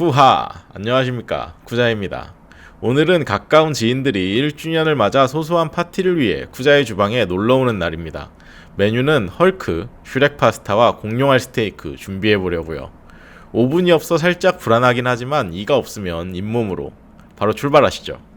후하. 안녕하십니까. 구자입니다. 오늘은 가까운 지인들이 1주년을 맞아 소소한 파티를 위해 구자의 주방에 놀러오는 날입니다. 메뉴는 헐크, 슈렉 파스타와 공룡알 스테이크 준비해 보려고요. 오븐이 없어 살짝 불안하긴 하지만 이가 없으면 잇몸으로. 바로 출발하시죠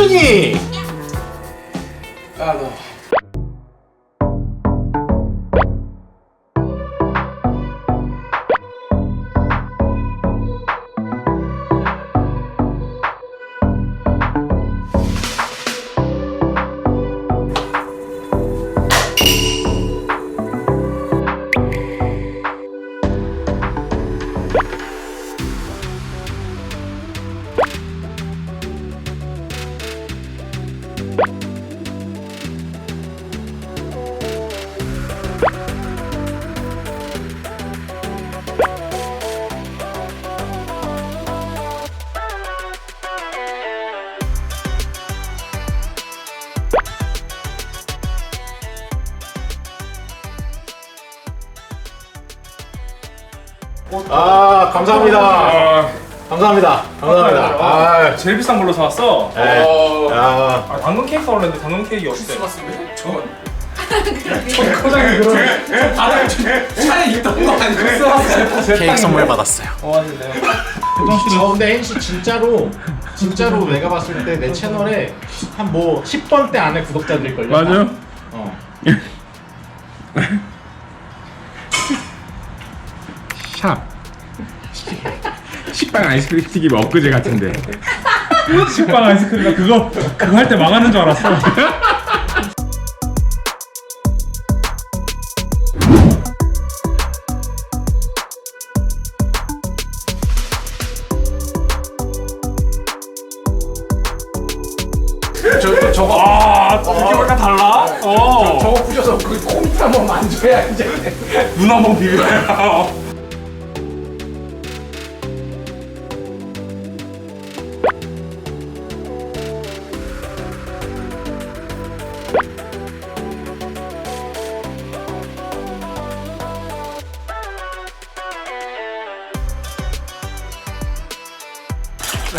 춘이. 아, 너. 아 감사합니다. 아, 감사합니다. 감사합니다. 아, 제일 비싼 걸로 사왔어. 네. 어. 아, 아, 당근 케이크 사올랬는데 당근 케이크 없대. 크리스마스인데? 전. 전 코장이 그런. 바닥에 차에 있던 거 아니었어? 케이크 선물 받았어요. 어, 하실래요? 저 근데 헨씨 진짜로 진짜로 내가 봤을 때 내 채널에 한 뭐 10번 대 안에 구독자들일 걸요. 맞아요? 어. 샵. 식빵 아이스크림 튀김 엊그제 같은데. 식빵 아이스크림 그거 그거 할 때 망하는 줄 알았어. 저, 저거. 아, 느낌이 달라? 어. 저거 부셔서 그 콩이나 뭐 만져야 이제. 눈 한번 비벼요.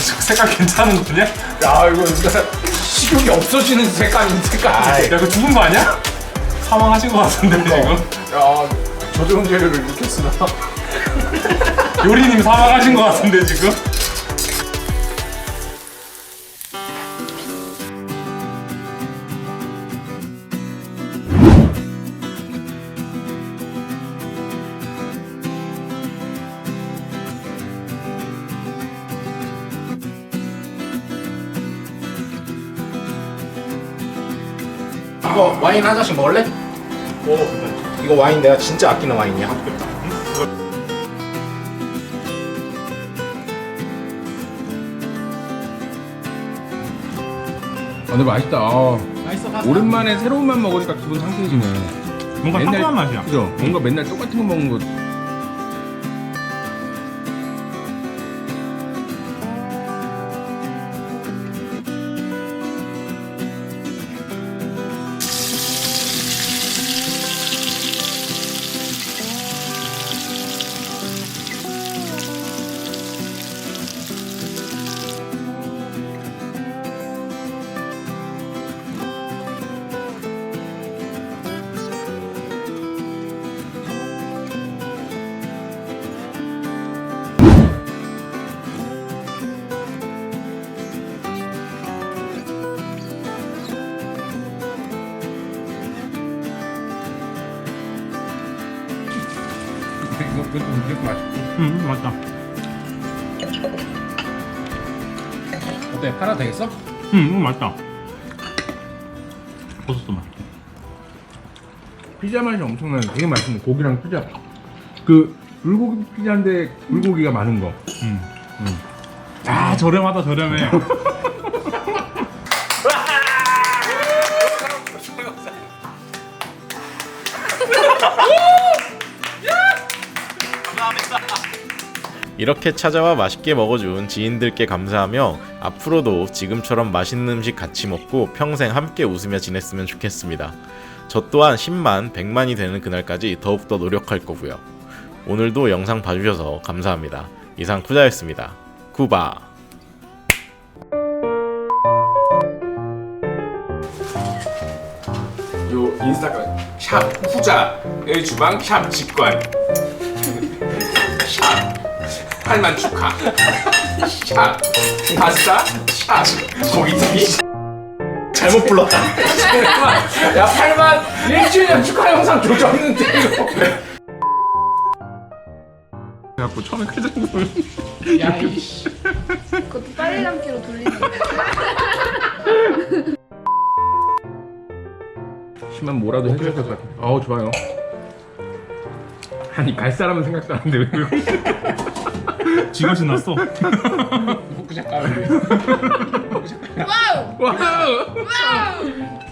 색깔 괜찮은 거냐? 야, 이거 진짜 식욕이 없어지는 색깔인 색깔인데. 야, 이거 죽은 거 아니야? 사망하신 거 같은데 지금? 야, 저 좋은 재료를 이렇게 쓰나? 요리님 사망하신 거 같은데 지금? 이거 와인 한 잔씩 먹을래? 오. 이거 와인 내가 진짜 아끼는 와인이야. 아, 근데 맛있다. 아, 맛있어. 오랜만에 새로운 맛 먹으니까 기분 상쾌해지네. 뭔가 맨날- 상큼한 맛이야. 그죠? 뭔가 맨날 똑같은 거 먹는 거. 이거 이거 좀 이렇게 맛있고. 음, 맞다. 어때? 팔아 되겠어? 음, 맛있다. 버섯도 맛. 피자 맛이 엄청나네. 되게 맛있네. 고기랑 피자. 그 불고기 피자인데 불고기가 많은 거. 음. 아, 저렴하다 저렴해. 이렇게 찾아와 맛있게 먹어준 지인들께 감사하며 앞으로도 지금처럼 맛있는 음식 같이 먹고 평생 함께 웃으며 지냈으면 좋겠습니다. 저 또한 10만, 100만이 되는 그날까지 더욱더 노력할 거고요. 오늘도 영상 봐주셔서 감사합니다. 이상 쿠자였습니다. 쿠바. 요 인스타그램 샵 후자의 주방 샵 직관 8만 축하. 샷. 파스타. 아, 샷. 고기튀김. 잘못 불렀다. 야 8만 일주일에 축하 영상 조졌는데 그래갖고 처음에 그 칼장군을 야 이씨. 그것도 빨리 감기로 돌리지. 10만 뭐라도 해줘야 것 같아. 어우 좋아요. 아니 갈 사람은 생각도 안 돼. 왜 그러고. 지가 지났어. 후크 색깔 와우! 와우. 와우!